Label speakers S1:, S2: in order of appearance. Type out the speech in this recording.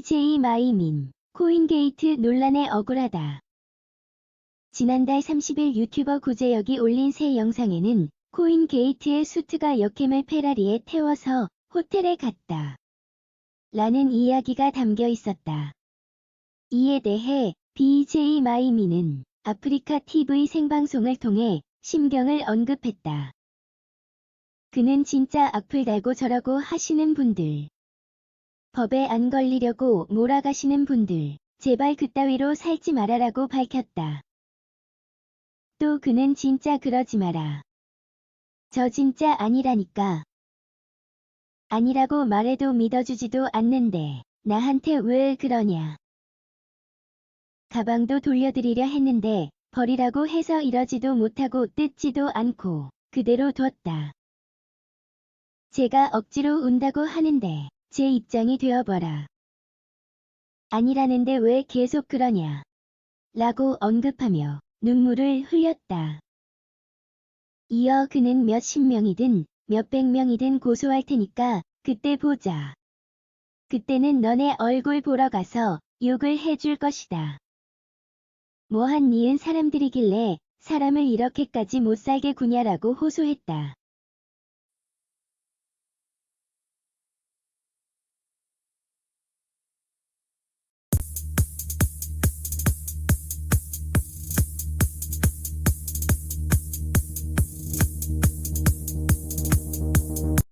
S1: BJ 마이민, 코인게이트 논란에 억울하다. 지난달 30일 유튜버 구제혁이 올린 새 영상에는 코인게이트의 수트가 역캠을 페라리에 태워서 호텔에 갔다. 라는 이야기가 담겨 있었다. 이에 대해 BJ 마이미는 아프리카 TV 생방송을 통해 심경을 언급했다. 그는 진짜 악플 달고 저라고 하시는 분들. 법에 안 걸리려고 몰아가시는 분들. 제발 그따위로 살지 말아라고 밝혔다. 또 그는 진짜 그러지 마라. 저 진짜 아니라니까. 아니라고 말해도 믿어주지도 않는데 나한테 왜 그러냐. 가방도 돌려드리려 했는데 버리라고 해서 이러지도 못하고 뜯지도 않고 그대로 뒀다. 제가 억지로 운다고 하는데 제 입장이 되어버라. 아니라는데 왜 계속 그러냐. 라고 언급하며 눈물을 흘렸다. 이어 그는 몇십 명이든 몇백 명이든 고소할 테니까 그때 보자. 그때는 너네 얼굴 보러 가서 욕을 해줄 것이다. 뭐한 니은 사람들이길래 사람을 이렇게까지 못살게 구냐라고 호소했다.